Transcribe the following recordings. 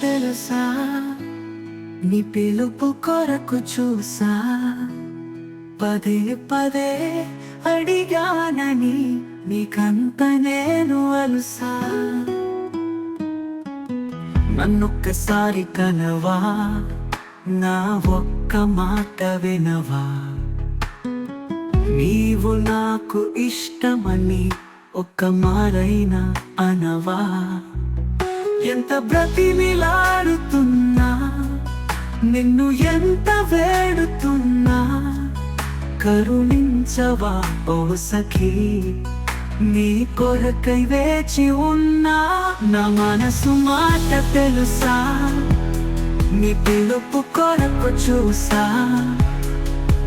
తెలుసా? నీ పిలుపు కొరకు చూసా? పదే పదే అడిగానని నీకంత నేను అలుసా? నన్నొక్కసారి కనవా నా ఒక్క మాట వినవా? నీవు నాకు ఇష్టమని ఒక్క మారైనా అనవా? ఎంత బ్రతిమిలాడుతున్నా నిన్ను ఎంత వేడుతున్నా కరుణించవా ఓ సఖీ నీ కొరకై వేచి ఉన్నా నా మనసు మాట తెలుసా నీ పిలుపు కొరకు చూసా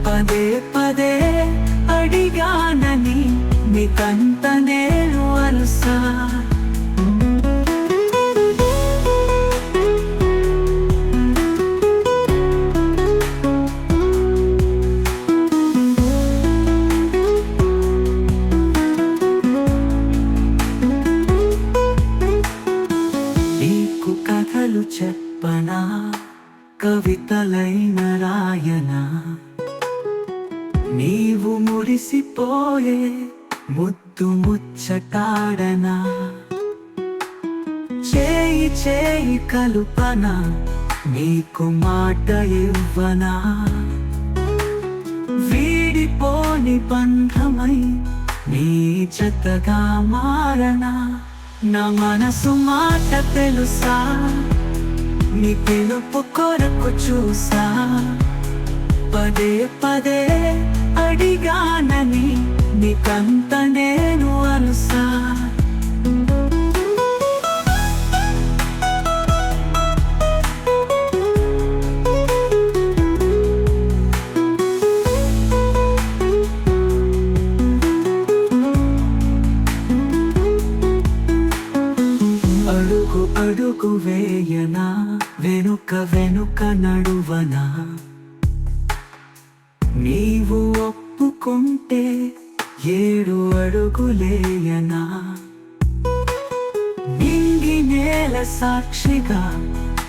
పదే పదే అడిగానని నీకంత కవితలైన రాయనా నీవు మురిసిపోయే ముద్దు ముచ్చటాడనా. చేయి చేయి కలుపన నీకు మాట ఇవ్వనా. వీడిపోని బంధమై నీ చెత్తగా మారనా. నా మనసు మాట తెలుసా? నీ పిలుపు కొరకు చూసా. పదే పదే అడిగానని నీకంత నేను అలుసా అడుగు అడుగు వేయనా? వెనుక వెనుక నడువనా? నీవు ఒప్పుకుంటే ఏడు అడుగులేయనా నింగి నేల సాక్షిగా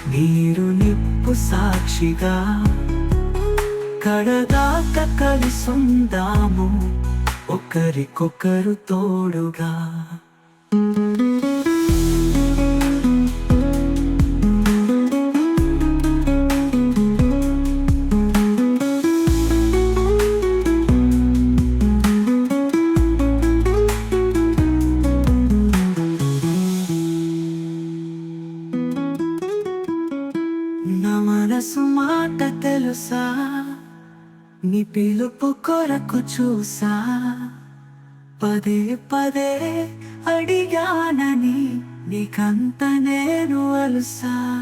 నీరు నిప్పు సాక్షిగా. కడదాక కలిసుందాము ఒకరికొకరు తోడుగా. నా మనసు మాట తెలుసా? నీ పిలుపు కొరకు చూసా? పదే పదే అడిగానని నీకంత నేను అలుసా.